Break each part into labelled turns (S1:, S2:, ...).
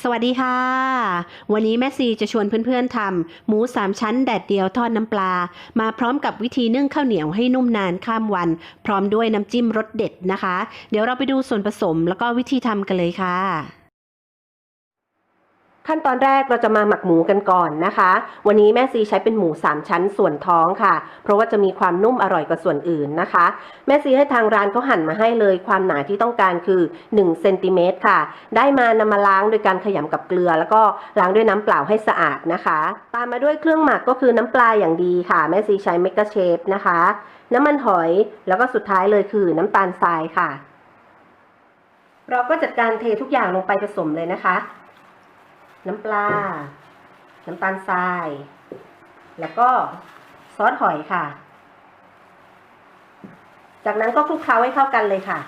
S1: สวัสดีค่ะ วันนี้แม่ซีจะชวนเพื่อนๆทำหมูสามชั้นแดดเดียวทอดน้ำปลา มาพร้อมกับวิธีนึ่งข้าวเหนียวให้นุ่มนานข้ามวัน พร้อมด้วยน้ำจิ้มรสเด็ดนะคะ เดี๋ยวเราไปดูส่วนผสมแล้วก็วิธีทำกันเลยค่ะ ขั้นตอนแรกเราจะมาหมักหมูกันก่อนนะคะ วันนี้แม่ซีใช้เป็นหมู 3 ชั้นส่วนท้องค่ะ เพราะว่าจะมีความนุ่มอร่อยกว่าส่วนอื่นนะคะ แม่ซีให้ทางร้านเขาหั่นมาให้เลย ความหนาที่ต้องการคือ1เซนติเมตรค่ะ ได้มานำมาล้างโดยการขยำกับเกลือ แล้วก็ล้างด้วยน้ำเปล่าให้สะอาดนะคะ ตามมาด้วยเครื่องหมักก็คือน้ำปลาอย่างดีค่ะ แม่ซีใช้เมกะเชฟนะคะ น้ำมันหอยแล้วก็สุดท้ายเลยคือน้ำตาลทรายค่ะ เราก็จัดการเททุกอย่างลงไปผสมเลยนะคะ น้ำปลา น้ำตาลทราย แล้วก็ซอสหอยค่ะ จากนั้นก็คลุกเคล้าให้เข้ากันเลยค่ะ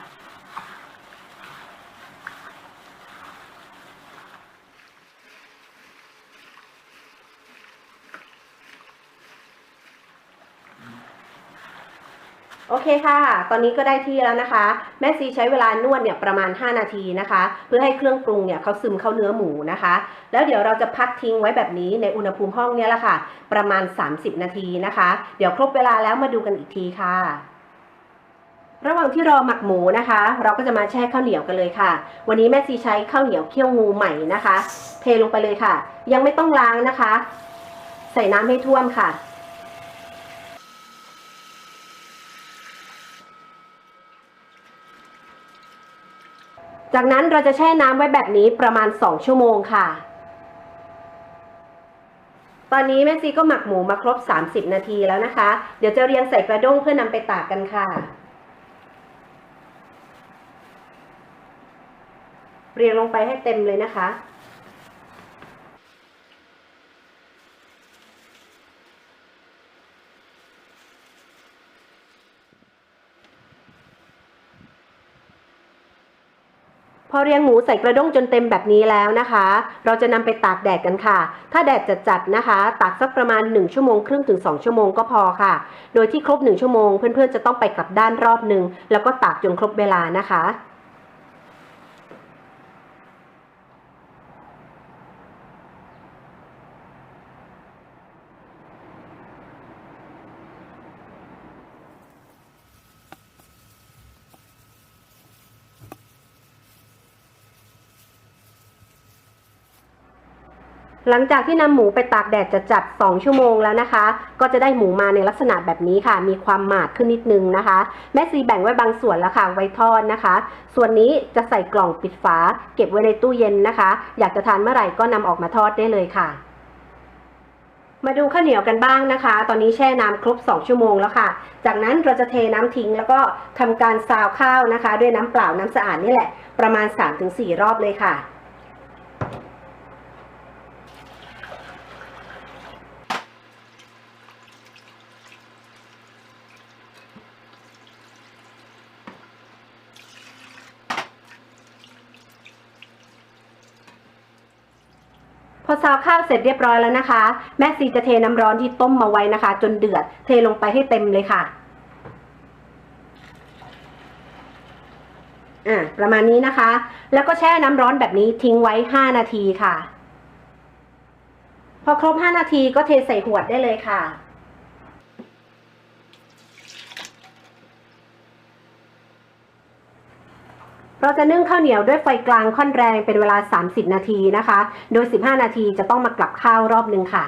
S1: โอเคค่ะ ตอนนี้ก็ได้ที่แล้วนะคะ แม่ซีใช้เวลานวดเนี่ยประมาณ 5 นาทีนะคะ เพื่อให้เครื่องปรุงเนี่ยเขาซึมเข้าเนื้อหมูนะคะ แล้วเดี๋ยวเราจะพักทิ้งไว้แบบนี้ในอุณหภูมิห้องเนี่ยแหละค่ะ ประมาณ 30 นาทีนะคะ เดี๋ยวครบเวลาแล้วมาดูกันอีกทีค่ะระหว่างที่รอหมักหมูนะคะ เราก็จะมาแช่ข้าวเหนียวกันเลยค่ะ วันนี้แม่ซีใช้ข้าวเหนียวเคี่ยวงูใหม่นะคะ เทลงไปเลยค่ะ ยังไม่ต้องล้างนะคะ ใส่น้ำให้ท่วมค่ะ จากนั้นเราจะแช่น้ำไว้แบบนี้ประมาณ 2 ชั่วโมงค่ะ ตอนนี้แม่ซีก็หมักหมูมาครบ 30 นาทีแล้วนะคะ เดี๋ยวจะเรียงใส่กระด้งเพื่อนำไปตากกันค่ะ เรียงลงไปให้เต็มเลยนะคะ พอเรียงหมูใส่กระด้งจนเต็มแบบนี้แล้วนะคะ เราจะนำไปตากแดดกันค่ะ ถ้าแดดจัดๆนะคะ ตากสักประมาณ 1 ชั่วโมงครึ่งถึง 2 ชั่วโมงก็พอค่ะ โดยที่ครบ 1 ชั่วโมงเพื่อนๆจะต้องไปกลับด้านรอบหนึ่งแล้วก็ตากจนครบเวลานะคะ หลังจากที่นำหมูไปตากแดดจะจัด 2 ชั่วโมงแล้วนะคะ ก็จะได้หมูมาในลักษณะแบบนี้ค่ะ มีความหมาดขึ้นนิดนึงนะคะ แม่ซีแบ่งไว้บางส่วนแล้วค่ะ ไว้ทอดนะคะ ส่วนนี้จะใส่กล่องปิดฝา เก็บไว้ในตู้เย็นนะคะ อยากจะทานเมื่อไหร่ก็นำออกมาทอดได้เลยค่ะ มาดูข้าวเหนียวกันบ้างนะคะ ตอนนี้แช่น้ำครบ 2 ชั่วโมงแล้วค่ะ จากนั้นเราจะเทน้ำทิ้งแล้วก็ทำการซาวข้าวนะคะ ด้วยน้ำเปล่าน้ำสะอาดนี่แหละ ประมาณ 3-4 รอบเลยค่ะ พอซาวข้าวเสร็จเรียบร้อยแล้วนะคะ แม่ซีจะเทน้ำร้อนที่ต้มมาไว้นะคะ จนเดือดเทลงไปให้เต็มเลยค่ะอ่าประมาณนี้นะคะ แล้วก็แช่น้ำร้อนแบบนี้ทิ้งไว้ 5 นาทีค่ะ พอครบ 5 นาทีก็เทใส่ขวดได้เลยค่ะ เราจะนึ่งข้าวเหนียวด้วยไฟกลางค่อนแรงเป็นเวลา 30 นาทีนะคะ โดย 15 นาทีจะต้องมากลับข้าวรอบนึงค่ะ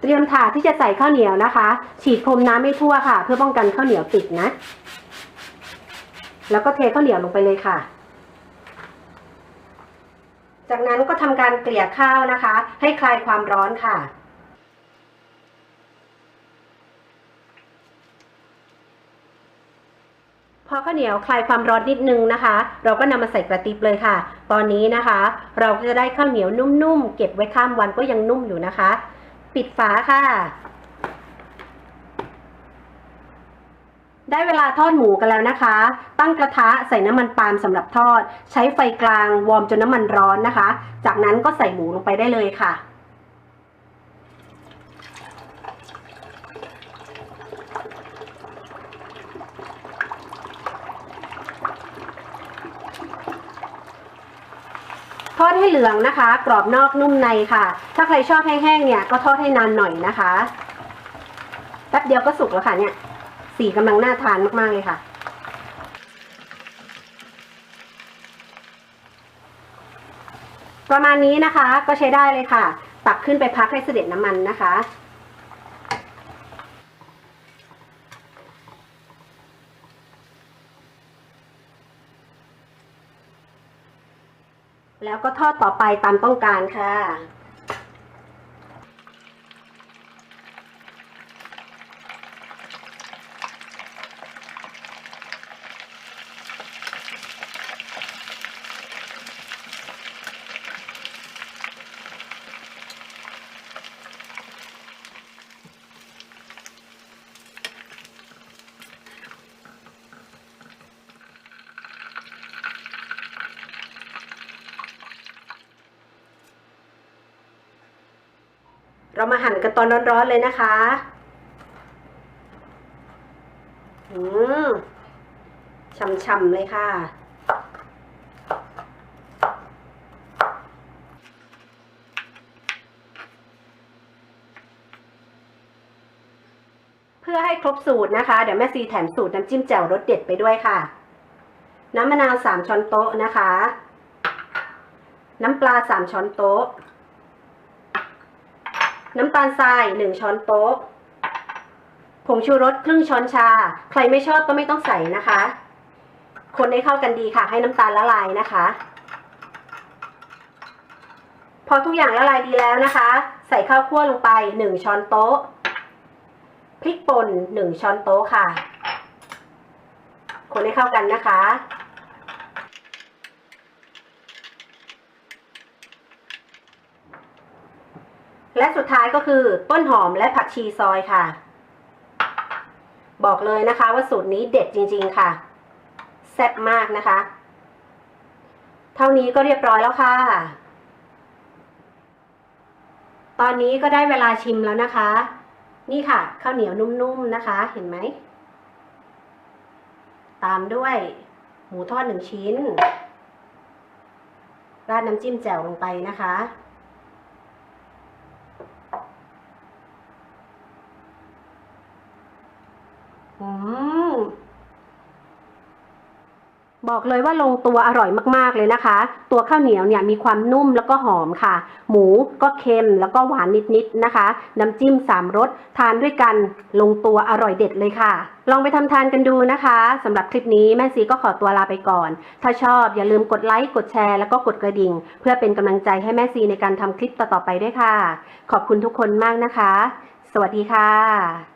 S1: เตรียมถาดที่จะใส่ข้าวเหนียวนะคะ ฉีดพรมน้ำให้ทั่วค่ะ เพื่อป้องกันข้าวเหนียวติดนะ แล้วก็เทข้าวเหนียวลงไปเลยค่ะจากนั้นก็ทำการเกลี่ยข้าวนะคะ ให้คลายความร้อนค่ะ พอข้าวเหนียวคลายความร้อนนิดนึงนะคะ เราก็นำมาใส่กระติบเลยค่ะ ตอนนี้นะคะ เราจะได้ข้าวเหนียวนุ่มๆเก็บไว้ข้ามวันก็ยังนุ่มอยู่นะคะ ปิดฝาค่ะ ได้เวลาทอดหมูกันแล้วนะคะ ตั้งกระทะใส่น้ำมันปาล์มสำหรับทอด ใช้ไฟกลางวอร์มจนน้ำมันร้อนนะคะ จากนั้นก็ใส่หมูลงไปได้เลยค่ะ ทอดให้เหลืองนะคะ กรอบนอกนุ่มในค่ะ ถ้าใครชอบแห้งๆเนี่ยก็ทอดให้นานหน่อยนะคะแป๊บเดียวก็สุกแล้วค่ะเนี่ย สีกำลังน่าทานมากๆเลยค่ะ ประมาณนี้นะคะก็ใช้ได้เลยค่ะ ตักขึ้นไปพักให้เสด็จน้ำมันนะคะ แล้วก็ทอดต่อไปตามต้องการค่ะ เรามาหั่นกันตอนร้อนๆเลยนะคะ อืมช่ำๆเลยค่ะเพื่อให้ครบสูตรนะคะ เดี๋ยวแม่ซีแถมสูตรน้ำจิ้มแจ่วรสเด็ดไปด้วยค่ะ น้ำมะนาวสามช้อนโต๊ะนะคะ น้ำปลาสามช้อนโต๊ะ น้ำตาลทรายหนึ่งช้อนโต๊ะ ผงชูรสครึ่งช้อนชา ใครไม่ชอบก็ไม่ต้องใส่นะคะ คนให้เข้ากันดีค่ะ ให้น้ำตาลละลายนะคะ พอทุกอย่างละลายดีแล้วนะคะ ใส่ข้าวคั่วลงไปหนึ่งช้อนโต๊ะ พริกป่นหนึ่งช้อนโต๊ะค่ะ คนให้เข้ากันนะคะ และสุดท้ายก็คือต้นหอมและผักชีซอยค่ะ บอกเลยนะคะว่าสูตรนี้เด็ดจริงๆค่ะ แซ่บมากนะคะ เท่านี้ก็เรียบร้อยแล้วค่ะ ตอนนี้ก็ได้เวลาชิมแล้วนะคะ นี่ค่ะ ข้าวเหนียวนุ่มๆนะคะ เห็นไหม ตามด้วยหมูทอดหนึ่งชิ้น ราดน้ำจิ้มแจ่วลงไปนะคะ อืม บอกเลยว่าลงตัวอร่อยมากๆเลยนะคะ ตัวข้าวเหนียวเนี่ยมีความนุ่มแล้วก็หอมค่ะ หมูก็เค็มแล้วก็หวานนิดๆนะคะ น้ำจิ้มสามรสทานด้วยกันลงตัวอร่อยเด็ดเลยค่ะ ลองไปทำทานกันดูนะคะสำหรับคลิปนี้แม่ซีก็ขอตัวลาไปก่อน ถ้าชอบอย่าลืมกดไลค์กดแชร์แล้วก็กดกระดิ่ง เพื่อเป็นกำลังใจให้แม่ซีในการทำคลิปต่อๆไปด้วยค่ะ ขอบคุณทุกคนมากนะคะ สวัสดีค่ะ